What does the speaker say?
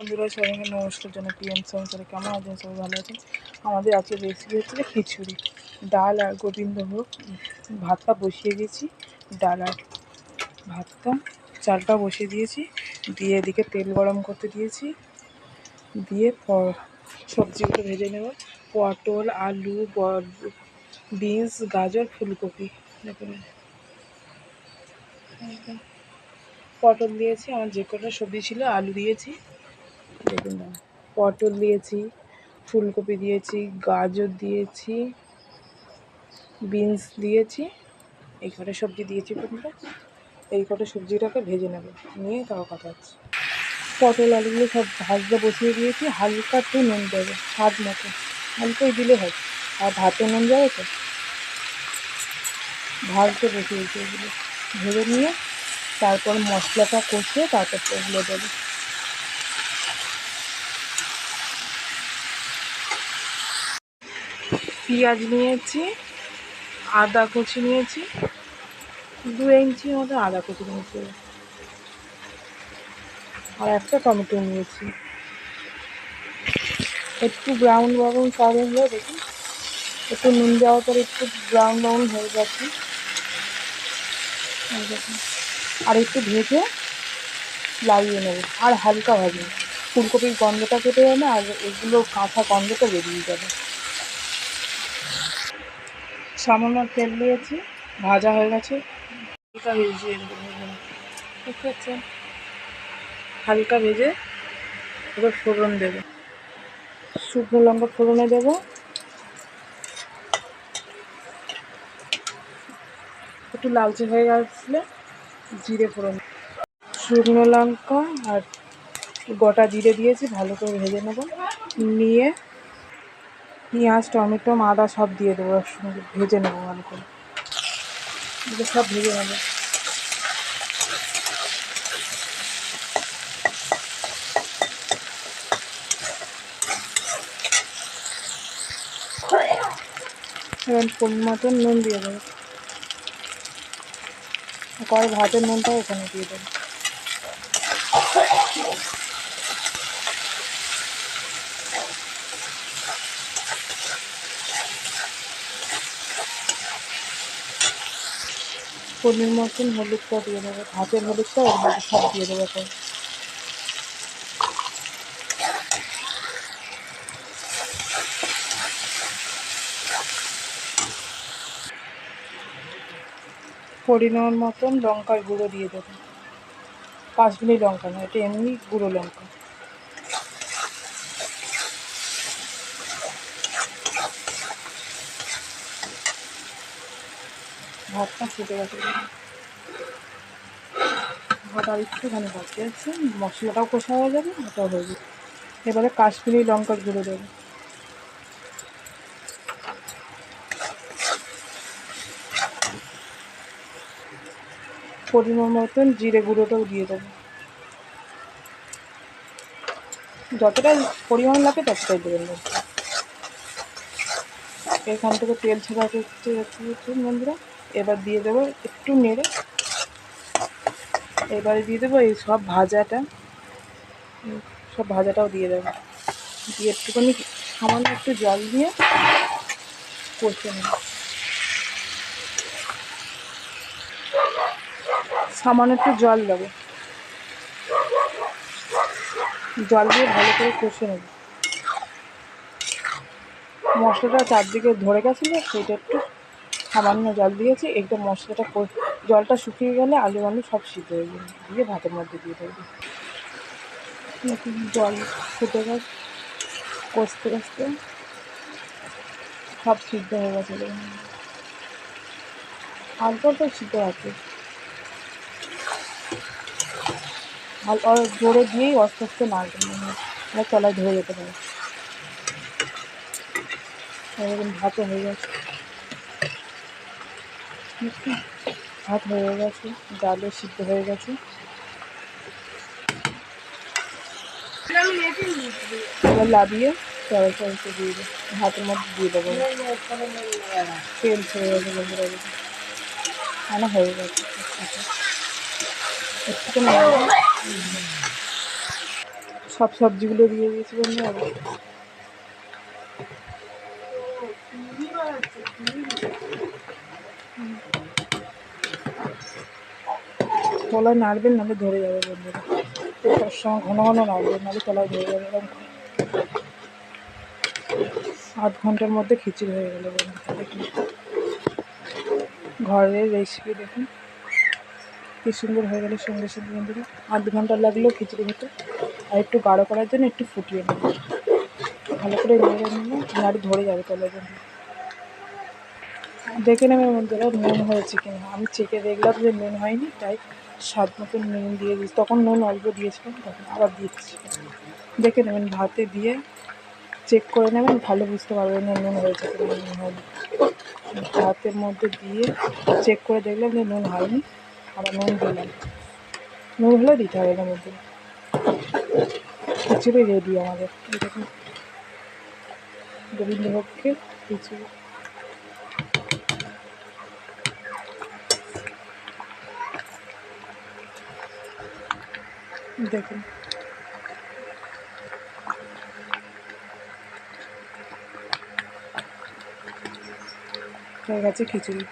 বন্ধুরা সবাইকে নমস্কার জন্য পিএম সংসারে কেমন আছেন? সবাই ভালো আছেন? আমাদের আজকে রেসিপি হচ্ছে খিচুড়ি। ডাল আর গোবিন্দভোগ। ভাতটা বসিয়ে দিয়েছি। ডাল আর ভাতটা চালটা বসিয়ে দিয়েছি। দিয়ে এদিকে তেল গরম করতে দিয়েছি। দিয়ে সবজিগুলো ভেজে নেব। পটল, আলু বিনস, গাজর, ফুলকপি। পটল দিয়েছি। আমার যে কটা সবজি ছিল, আলু দিয়েছি। দেখুন না পটল দিয়েছি, ফুলকপি দিয়েছি, গাজর দিয়েছি, বিনস দিয়েছি, এই কটা সবজি দিয়েছি বন্ধুরা। এই কটা সবজিটাকে ভেজে নেব, নিয়ে তাও কথা হচ্ছে। পটল, আলুগুলো সব ভাজতে বসিয়ে দিয়েছি, হালকা একটু নুন দেবে, স্বাদ মতো। হালকাই দিলে হয় আর ভাতে নুন যাবে তো? ভাজতে বসিয়েছি এগুলো। ভেজে নিয়ে তারপর মশলাটা কষে তারপর ওগুলো দেবো। পেঁয়াজ নিয়েছি, আদা কুচি নিয়েছি, দু ইঞ্চি মতো আদা কুচি নিয়েছি। আর একটা টমেটো নিয়েছি। একটু ব্রাউন ব্রাউন কালার হয়ে দেখুন একটু নুন দেওয়ার পরে একটু ব্রাউন ব্রাউন হয়ে গেছে। আর একটু ভেজে লাগিয়ে নেবে। আর হালকা ভাজবে। ফুলকপির গন্ধটা কেটে যাবে আর এগুলো কাঁচা গন্ধটা বেরিয়ে যাবে। সামান্য তেল দিয়েছি, ভাজা হয়ে গেছে। হালকা ভেজে ঠিক আছে হালকা ভেজে এবার ফোড়ন দেবে। শুকনো লঙ্কা ফোড়নে দেবো। একটু লালচে হয়ে গেলে জিরে ফোড়ন শুকনো লঙ্কা আর গোটা জিরে দিয়েছি, ভালো করে ভেজে নেব। নিয়ে পেঁয়াজ, টমেটো আদা সব দিয়ে দেবো ওর সঙ্গে ভেজে নেব ভালো করে। সব ভেজে নেব। মতন নুন দিয়ে দেবো। কয় ভাতের নুনটাও ওখানে দিয়ে দেবো। পনির মতন হলুদটা দিয়ে দেবো, ভাতের হলুদটা ওর মধ্যে সব দিয়ে দেবো এখন পরিমাণ মতন লঙ্কার গুঁড়ো দিয়ে দেবো। কাশ্মীরি লঙ্কা না এটা এমনি গুঁড়ো লঙ্কা। ভাতটা ফুটে গেছে। ভাত আর একটুখানি বাকি আছে। মশলাটাও কষা হয়ে যাবে, ওটাও হয়ে যাবে। এবারে কাশ্মীরি লঙ্কার গুঁড়ো দেবো। পরিমাণ মতন জিরে গুঁড়োটাও দিয়ে দেবো। যতটা পরিমাণ লাগে ততটাই দেবেন এখান থেকে তেল ছেড়া করতে বন্ধুরা। এবার দিয়ে দেবো একটু নেড়ে। এবারে দিয়ে দেবো এই সব ভাজাটা। সব ভাজাটাও দিয়ে দেবো। দিয়ে একটুখানি সামান্য একটু জল দিয়ে কষে নেব। সামান্য একটু জল দেবো। জল দিয়ে ভালো করে কষে নেব। মশলাটা চারদিকে ধরে গেছিল সেটা একটু সামান্য জল দিয়েছি একটু মশলাটা জলটা শুকিয়ে গেলে আলু আলু সব সিদ্ধ হয়ে যাবে। দিয়ে ভাতের মধ্যে দিয়ে দেবো। জল ফুটে গেছে, কষতে কষতে সব সিদ্ধ হয়ে গেছে। অল্প অল্প সিদ্ধ আছে। জোরে দিয়েই আস্তে আস্তে নাড়বেন মানে তলায় ধরে যেতে পারে। এরকম ভাতও হয়ে গেছে? ভাত হয়ে গেছে, ডালও সিদ্ধ হয়ে গেছে। এবার লাবিয়ে তরল তরলতে দিয়ে দেবো, ভাতের মধ্যে দিয়ে দেবো। তেল ছেড়ে গেছে বন্ধুরা দেখুন। হয়ে গেছে। সব সবজিগুলো দিয়ে দিয়েছি বন্ধু আর তলায় নাড়বেন, নাহলে ধরে যাবে বন্ধুরা। সবসময় ঘন ঘন নাড়বেন, নাহলে তলায় ধরে যাবে আধ ঘণ্টার মধ্যে খিচুড়ি হয়ে গেল বন্ধুরা, দেখুন। ঘরের রেসিপি দেখুন। কি সুন্দর হয়ে গেল সঙ্গে সঙ্গে বন্ধুরা। আধ ঘণ্টা লাগল খিচুড়ি হতে আর একটু গাঢ় করার জন্য একটু ফুটিয়ে নেব। ভালো করে নেড়ে নিলে নাড়ি ধরে যাবে তলায় জন্য দেখে নেবে বন্ধুরা নুন হয়েছে কিনা। আমি চেকে দেখলাম যে নুন হয়নি, তাই স্বাদ মতন নুন দিয়ে দিয়েছি। তখন নুন অল্প দিয়েছিলাম, তখন আবার দিচ্ছি। দেখে নেবেন, ভাতে দিয়ে চেক করে নেবেন, ভালো বুঝতে পারবেন না নুন হয়েছে কিনা, নুন হয়নি। ভাতের মধ্যে দিয়ে চেক করে দেখলাম যে নুন হয়নি, আবার নুন দিলাম। নুন হলে দিতে হবে এর মধ্যে। খিচুড়ি রেডি আমাদের। দেখুন, গোবিন্দভোগকে খিচুড়ি। দেখুন। হয়ে গেছে খিচুড়ি।